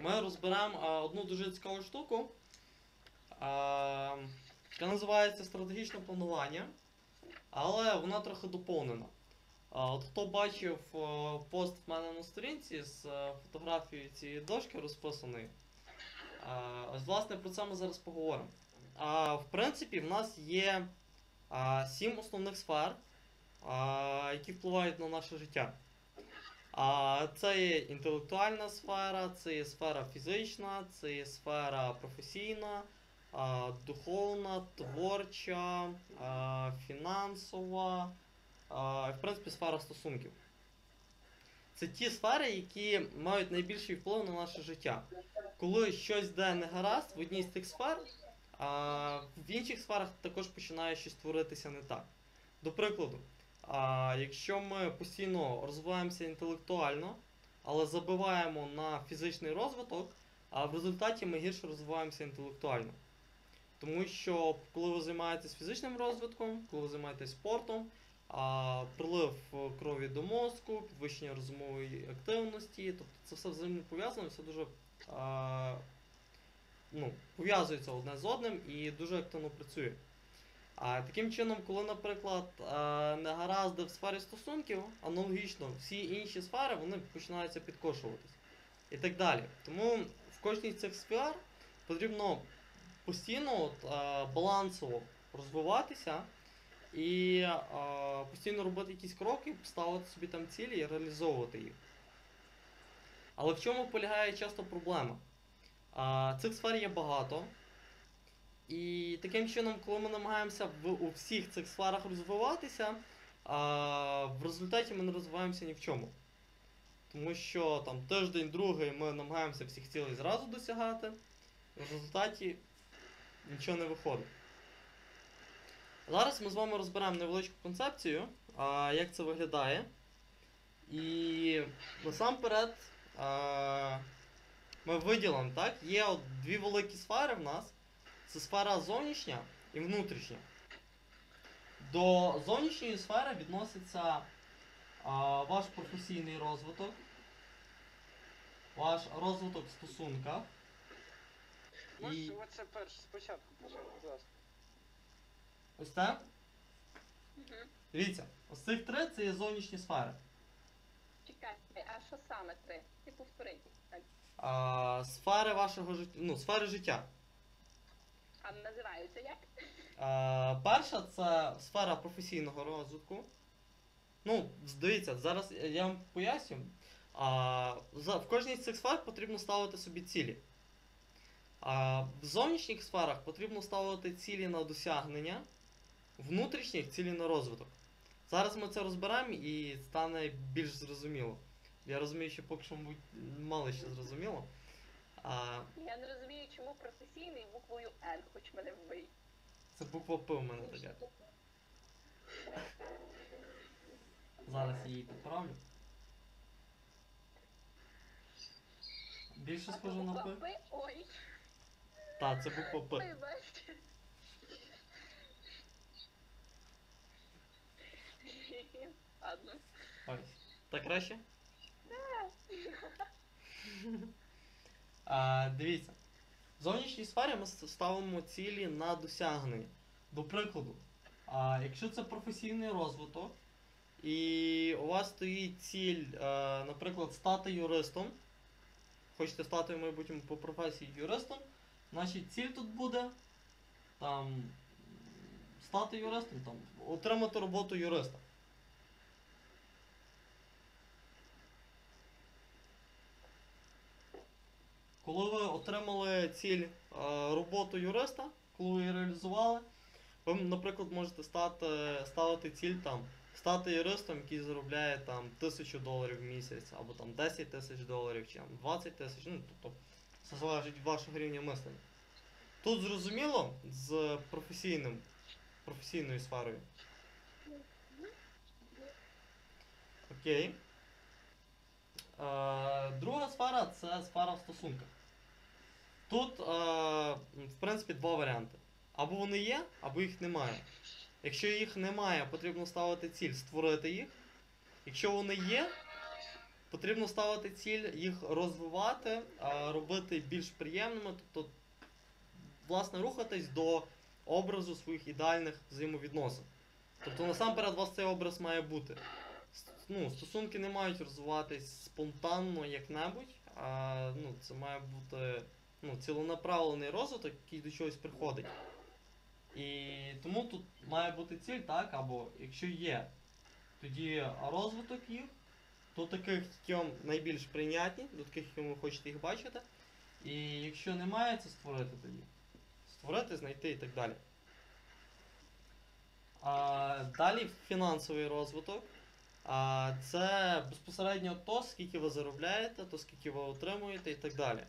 ми розберемо одну дуже цікаву штуку, яка називається стратегічне планування, але вона трохи доповнена. От хто бачив пост в мене на сторінці з фотографією цієї дошки розписаної, ось власне про це ми зараз поговоримо. В принципі, в нас є сім основних сфер, які впливають на наше життя. А, Це є інтелектуальна сфера, це є сфера фізична, це є сфера професійна, духовна, творча, фінансова, в принципі, сфера стосунків. Це ті сфери, які мають найбільший вплив на наше життя. Коли щось йде не гаразд в одній з цих сфер, а в інших сферах також починає щось творитися не так. До прикладу, а, якщо ми постійно розвиваємося інтелектуально, але забиваємо на фізичний розвиток, а в результаті ми гірше розвиваємося інтелектуально. Тому що коли ви займаєтесь фізичним розвитком, коли ви займаєтесь спортом, а, прилив крові до мозку, підвищення розумової активності, тобто це все взаємопов'язано, все дуже а, ну, пов'язується одне з одним і дуже активно працює. А таким чином, коли, наприклад, а, негаразди в сфері стосунків, аналогічно всі інші сфери вони починаються підкошуватись. І так далі. Тому в кожній з цих сфер потрібно постійно от, балансово розвиватися і постійно робити якісь кроки, ставити собі там цілі і реалізовувати їх. Але в чому полягає часто проблема? Цих сфер є багато. І таким чином, коли ми намагаємося в, у всіх цих сферах розвиватися, а, в результаті ми не розвиваємося ні в чому. Тому що там тиждень, другий ми намагаємося всіх цілей зразу досягати, в результаті нічого не виходить. Зараз ми з вами розберемо невеличку концепцію, а, як це виглядає. І насамперед а, ми виділимо, так? Є от дві великі сфери в нас. Це сфера зовнішня і внутрішня. До зовнішньої сфери відноситься а, ваш професійний розвиток, ваш розвиток в стосунках. Можеш І оце перше спочатку почати, будь ласка. ось так. Мгм. Дивіться, ось цих три це є зовнішні сфери. Чекай, а що саме три? Ти повтори. А, сфери вашого життя. Ну, сфери життя. Називаються як? А, перша це сфера професійного розвитку. Ну, дивіться, зараз я- вам поясню. А, за, в кожній з цих сфер потрібно ставити собі цілі. А, в зовнішніх сферах потрібно ставити цілі на досягнення, внутрішніх цілі на розвиток. Зараз ми це розберемо і стане більш зрозуміло. Я розумію, що поки що, мало ще зрозуміло. А, Я не розумію, чому професійний буквою Н, хоч мене вбий. це буква П у мене така. Зараз я її підправлю. Більше схоже на П? П? Ой, Так, це буква П. вибачте. Ладно. Ось. Так краще? А, дивіться. В зовнішній сфері ми ставимо цілі на досягнення. До прикладу, а, якщо це професійний розвиток, і у вас стоїть ціль, е, наприклад, стати юристом, хочете стати в по професії юристом, значить ціль тут буде там, стати юристом, там, отримати роботу юриста. Коли ви отримали ціль е, роботу юриста, коли ви її реалізували, ви, наприклад, можете стати, ставити ціль там, стати юристом, який заробляє там тисячу доларів в місяць, або там 10 тисяч доларів, чи там 20 тисяч, ну тобто це залежить від вашого рівня мислення. Тут зрозуміло з професійним, професійною сферою. Окей. Е, друга сфера це сфера в стосунках. Тут, е, в принципі, два варіанти. Або вони є, або їх немає. Якщо їх немає, потрібно ставити ціль створити їх. Якщо вони є, потрібно ставити ціль їх розвивати, а, робити більш приємними, тобто, власне, рухатись до образу своїх ідеальних взаємовідносин. Тобто, насамперед, у вас цей образ має бути. Ну, стосунки не мають розвиватись спонтанно як-небудь, а ну, це має бути ну, ціленаправлений розвиток, який до чогось приходить. І тому тут має бути ціль, так, або якщо є, тоді розвиток їх до таких, які найбільш прийнятні, до таких, яким ви хочете їх бачити. І якщо немає, це створити тоді. Створити, знайти і так далі. А, далі фінансовий розвиток. А, це безпосередньо то, скільки ви заробляєте, то скільки ви отримуєте і так далі.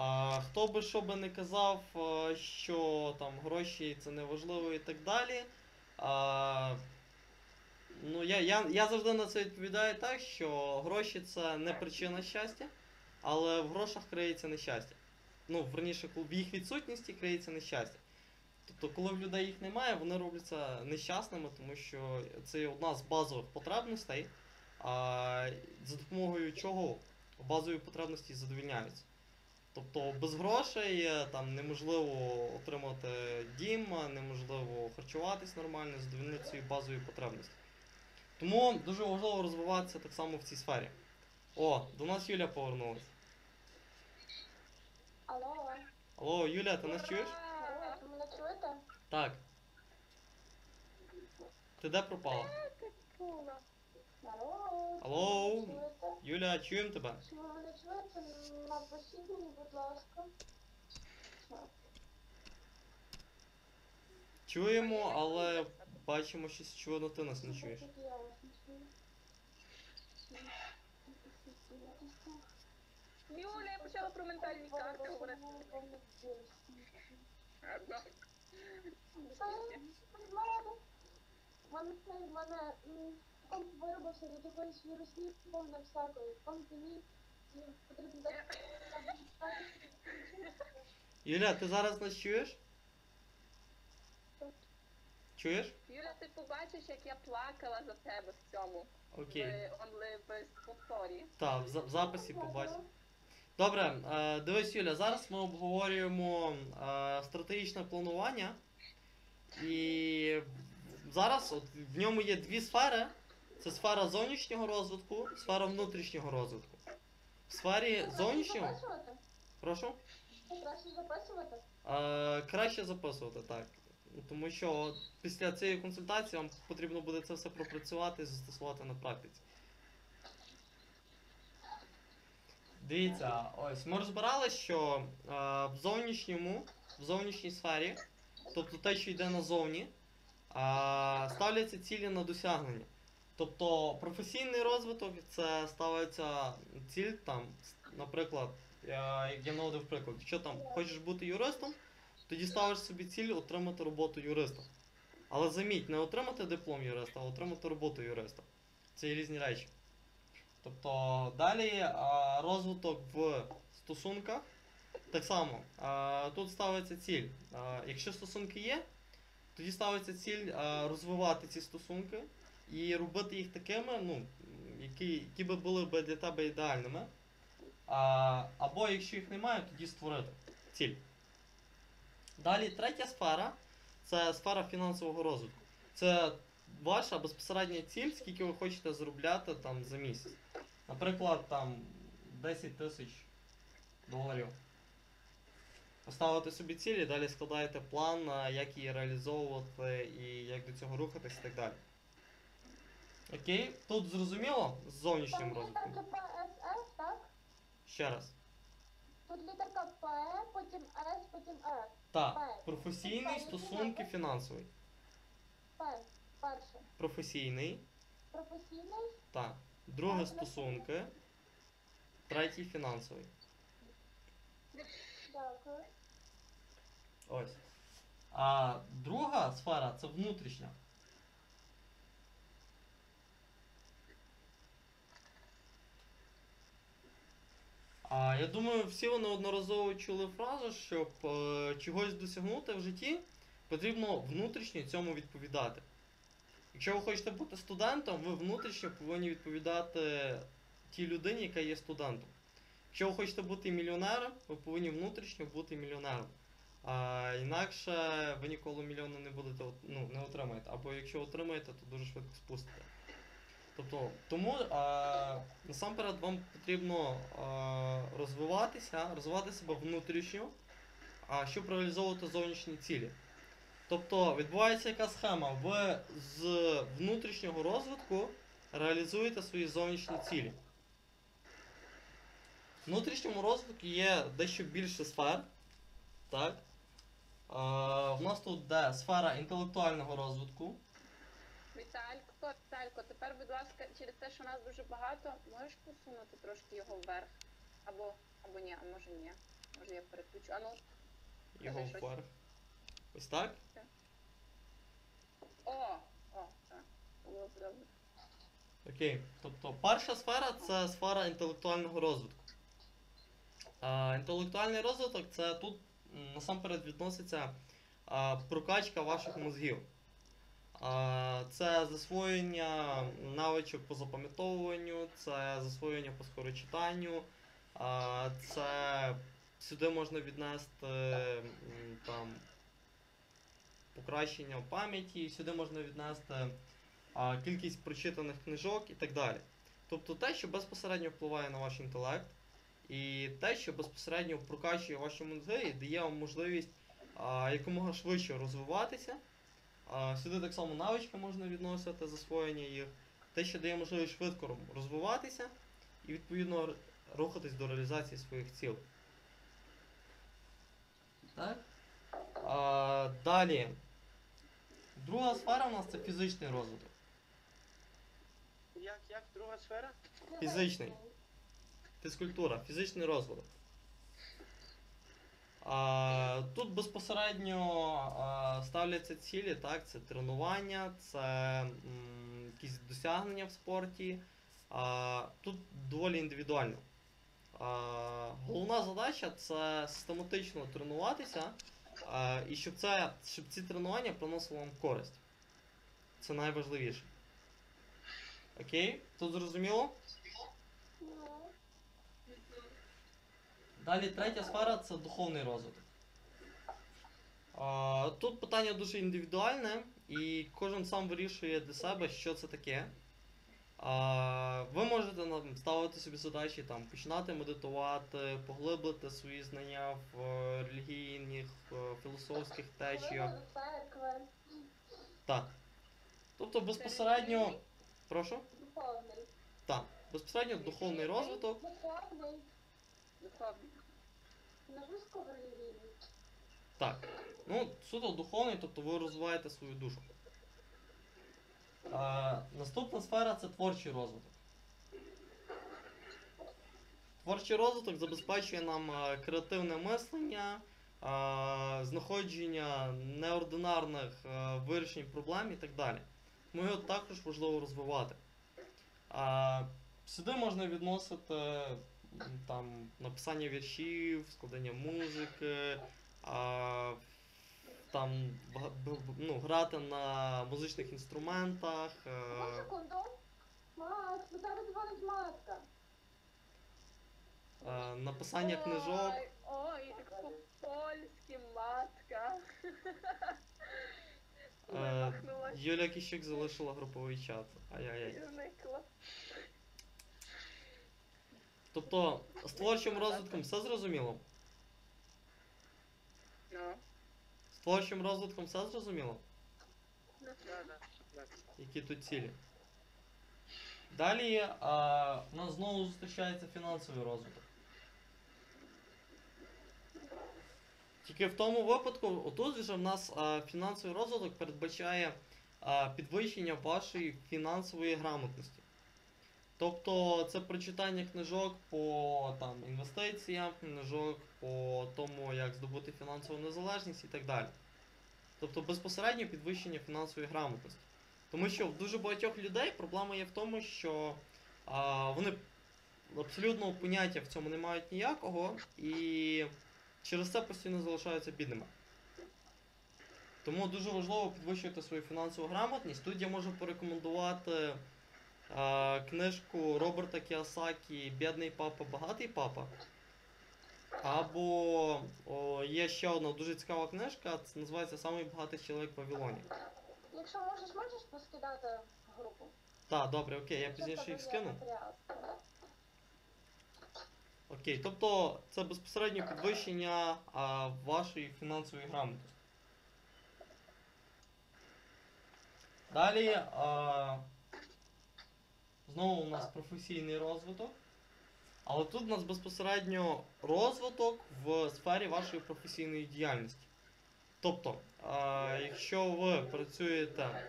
А, хто би що би не казав, що там гроші це не важливо і так далі. А, ну, я, я, я завжди на це відповідаю так, що гроші це не причина щастя, але в грошах криється нещастя. Ну, верніше, в їх відсутності криється нещастя. Тобто, коли в людей їх немає, вони робляться нещасними, тому що це одна з базових потребностей, а, за допомогою чого базові потребності задовільняються. Тобто без грошей е, там неможливо отримати дім, е, неможливо харчуватись нормально, задовольнити свої базові потребності. Тому дуже важливо розвиватися так само в цій сфері. О, до нас Юля повернулась. Алло, Алло, Юля, ти нас чуєш? алло, ви мене чуєте? Так. Ти де пропала? Чула. Алло, Алло? Юля, чуємо тебе? Будь ласка. Чуємо, але бачимо, що чого ти нас не чуєш. Юля, я почала про ментальні карти говорити. Мене, мене комп виробився до якоїсь вірусні повне всякої. Комп мені потрібно так. Юля, ти зараз нас чуєш? Чуєш? Юля, ти побачиш, як я плакала за тебе в цьому. Окей. В онли в повторі. Так, в, за- в записі побачив. Добре, е, дивись, Юля, зараз ми обговорюємо е, стратегічне планування. І зараз от, в ньому є дві сфери: це сфера зовнішнього розвитку, сфера внутрішнього розвитку. В сфері зовнішнього. Прошу. Краще записувати? Е, краще записувати, так. Тому що після цієї консультації вам потрібно буде це все пропрацювати і застосувати на практиці. Дивіться, ось ми розбирали, що е, в зовнішньому, в зовнішній сфері, тобто те, що йде назовні, е, ставляться цілі на досягнення. Тобто професійний розвиток це ставиться ціль там, наприклад, як я наводив приклад, якщо там хочеш бути юристом, тоді ставиш собі ціль отримати роботу юриста. Але заміть, не отримати диплом юриста, а отримати роботу юриста. Це є різні речі. Тобто далі розвиток в стосунках. Так само, тут ставиться ціль. Якщо стосунки є, тоді ставиться ціль розвивати ці стосунки і робити їх такими, ну, які, які би були б для тебе ідеальними. А, або якщо їх немає, тоді створити ціль. Далі третя сфера це сфера фінансового розвитку. Це ваша безпосередня ціль, скільки ви хочете заробляти там за місяць. Наприклад, там 10 тисяч доларів. Поставити собі ціль і далі складаєте план, як її реалізовувати і як до цього рухатись і так далі. Окей, тут зрозуміло з зовнішнім Там розвитком. літерка ПСС, так? Ще раз. Тут літерка П, потім С, потім Е. Так, професійний, стосунки, фінансовий. П. Перше. Професійний, Професійний. так. Друге стосунки. Третій фінансовий. Дякую. Ось. А друга сфера це внутрішня. А я думаю, всі ви неодноразово чули фразу, щоб е, чогось досягнути в житті, потрібно внутрішньо цьому відповідати. Якщо ви хочете бути студентом, ви внутрішньо повинні відповідати тій людині, яка є студентом. Якщо ви хочете бути мільйонером, ви повинні внутрішньо бути мільйонером. А, інакше ви ніколи мільйона не будете ну, не отримаєте. Або якщо отримаєте, то дуже швидко спустите. Тобто, тому а, насамперед вам потрібно а, розвиватися, розвивати себе внутрішньо, а, щоб реалізовувати зовнішні цілі. Тобто відбувається яка схема? Ви з внутрішнього розвитку реалізуєте свої зовнішні цілі. В внутрішньому розвитку є дещо більше сфер. Так? А, в нас тут де сфера інтелектуального розвитку. Віталько, Віталько, тепер, будь ласка, через те, що нас дуже багато, можеш посунути трошки його вверх? Або, або ні, а може ні. Може я переключу. А ну, Його Кажи щось. вверх. Ось так? о, о, так. Було добре. Окей. Тобто перша сфера це сфера інтелектуального розвитку. А, інтелектуальний розвиток це тут насамперед відноситься а, прокачка ваших мозгів. Це засвоєння навичок по запам'ятовуванню, це засвоєння по скорочитанню, це сюди можна віднести там, покращення пам'яті, сюди можна віднести кількість прочитаних книжок і так далі. Тобто те, що безпосередньо впливає на ваш інтелект, і те, що безпосередньо прокачує ваші мозги і дає вам можливість якомога швидше розвиватися. Сюди так само навички можна відносити, засвоєння їх. Те, що дає можливість швидко розвиватися і відповідно рухатись до реалізації своїх цілей. Так? А, далі. Друга сфера у нас це фізичний розвиток. Як, як друга сфера? Фізичний. Фізкультура, фізичний розвиток. А, тут безпосередньо а, ставляться цілі, так, це тренування, це м, якісь досягнення в спорті. А, тут доволі індивідуально. А, головна задача це систематично тренуватися, а, і щоб, це, щоб ці тренування приносили вам користь. Це найважливіше. Окей? Тут зрозуміло? Ну, Далі третя сфера це духовний розвиток. Тут питання дуже індивідуальне, і кожен сам вирішує для себе, що це таке. Ви можете ставити собі задачі, там, починати медитувати, поглиблити свої знання в е, релігійних, е, філософських течіях. Так. Тобто безпосередньо. Прошу? духовний. Так. Безпосередньо духовний розвиток. Духовний, Духовно. не вузько релігійний. Так. Ну, суто духовний, тобто ви розвиваєте свою душу. А, наступна сфера це творчий розвиток. Творчий розвиток забезпечує нам креативне мислення, знаходження неординарних вирішень проблем і так далі. Тому його також важливо розвивати. Сюди можна відносити там, написання віршів, складання музики, а, там ну, грати на музичних інструментах. Одну секунду. Макс, до тебе дзвонить матка. написання книжок. Ой, ой, як по-польськи, матка. Е, Юля Кіщук залишила груповий чат. Ай-яй-яй. зникла. Тобто з творчим розвитком все зрозуміло? Ну, З творчим розвитком все зрозуміло? Да, да, да. Які тут цілі? Далі а, у нас знову зустрічається фінансовий розвиток. Тільки в тому випадку, отут вже в нас а, фінансовий розвиток передбачає а, підвищення вашої фінансової грамотності. Тобто це прочитання книжок по там, інвестиціям, книжок по тому, як здобути фінансову незалежність і так далі. Тобто безпосередньо підвищення фінансової грамотності. Тому що в дуже багатьох людей проблема є в тому, що а, вони абсолютно поняття в цьому не мають ніякого, і через це постійно залишаються бідними. Тому дуже важливо підвищувати свою фінансову грамотність. Тут я можу порекомендувати книжку Роберта Кіосакі Бідний папа, багатий папа. Або о, є ще одна дуже цікава книжка, це називається Самий багатий чоловік в Вавилоні. Якщо можеш, можеш поскидати в групу. Так, добре, окей, я пізніше їх скину. Окей, тобто це безпосередньо підвищення а, вашої фінансової грамотності. Далі а, знову у нас професійний розвиток. Але тут у нас безпосередньо розвиток в сфері вашої професійної діяльності. Тобто, а, якщо ви працюєте,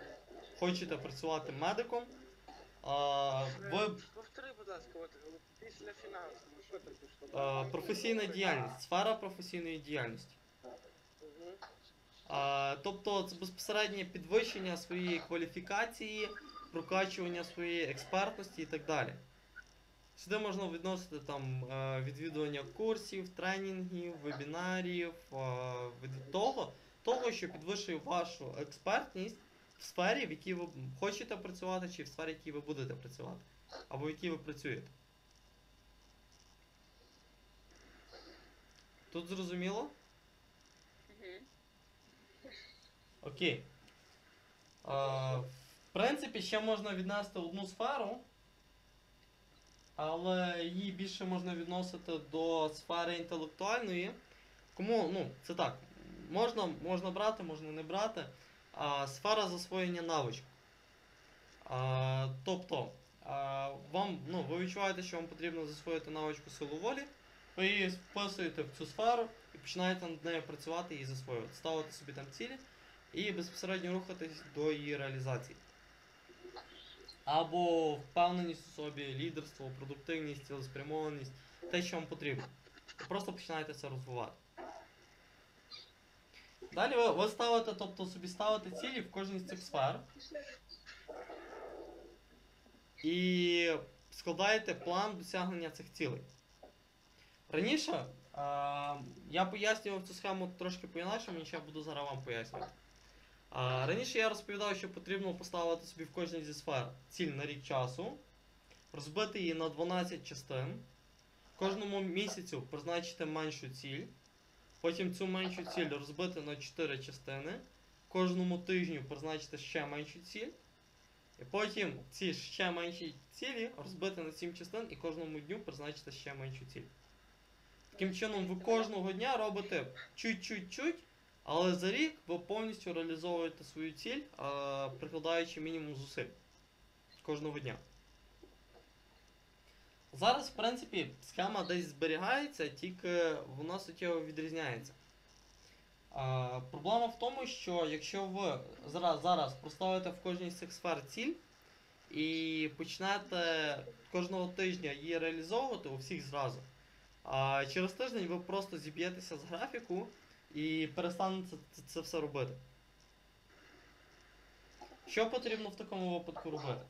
хочете працювати медиком, а, ви Повтори, будь ласка, от після фінансів. Ну що таке що? Е, професійна діяльність, сфера професійної діяльності. Мгм. Е, Тобто це безпосереднє підвищення своєї кваліфікації, прокачування своєї експертності і так далі. Сюди можна відносити там е, відвідування курсів, тренінгів, вебінарів, е, від того, того, що підвищує вашу експертність в сфері, в якій ви хочете працювати, чи в сфері, в якій ви будете працювати, або в якій ви працюєте. Тут зрозуміло? Окей. А, в принципі, ще можна віднести одну сферу, але її більше можна відносити до сфери інтелектуальної. Кому, ну, це так, можна, можна брати, можна не брати. А, сфера засвоєння навичок. А, тобто, а, вам, ну, ви відчуваєте, що вам потрібно засвоїти навичку силу волі, ви її вписуєте в цю сферу і починаєте над нею працювати і засвоювати, ставити собі там цілі і безпосередньо рухатись до її реалізації. Або впевненість у собі, лідерство, продуктивність, цілеспрямованість, те, що вам потрібно. Просто починаєте це розвивати. Далі ви, ви ставите, тобто собі ставите цілі в кожній з цих сфер і складаєте план досягнення цих цілей. Раніше е, я пояснював цю схему трошки по-інакшому, ніж я буду зараз вам пояснювати. А, раніше я розповідав, що потрібно поставити собі в кожній зі сфер ціль на рік часу, розбити її на 12 частин, кожному місяцю призначити меншу ціль, потім цю меншу ціль розбити на 4 частини, кожному тижню призначити ще меншу ціль, і потім ці ще менші цілі розбити на 7 частин і кожному дню призначити ще меншу ціль. Таким чином, ви кожного дня робите чуть-чуть-чуть, але за рік ви повністю реалізовуєте свою ціль, прикладаючи мінімум зусиль кожного дня. Зараз, в принципі, схема десь зберігається, тільки вона суттєво відрізняється. А, проблема в тому, що якщо ви зараз, зараз проставите в кожній з цих сфер ціль і почнете кожного тижня її реалізовувати у всіх зразу, а через тиждень ви просто зіб'єтеся з графіку і перестане це, це все робити. Що потрібно в такому випадку робити?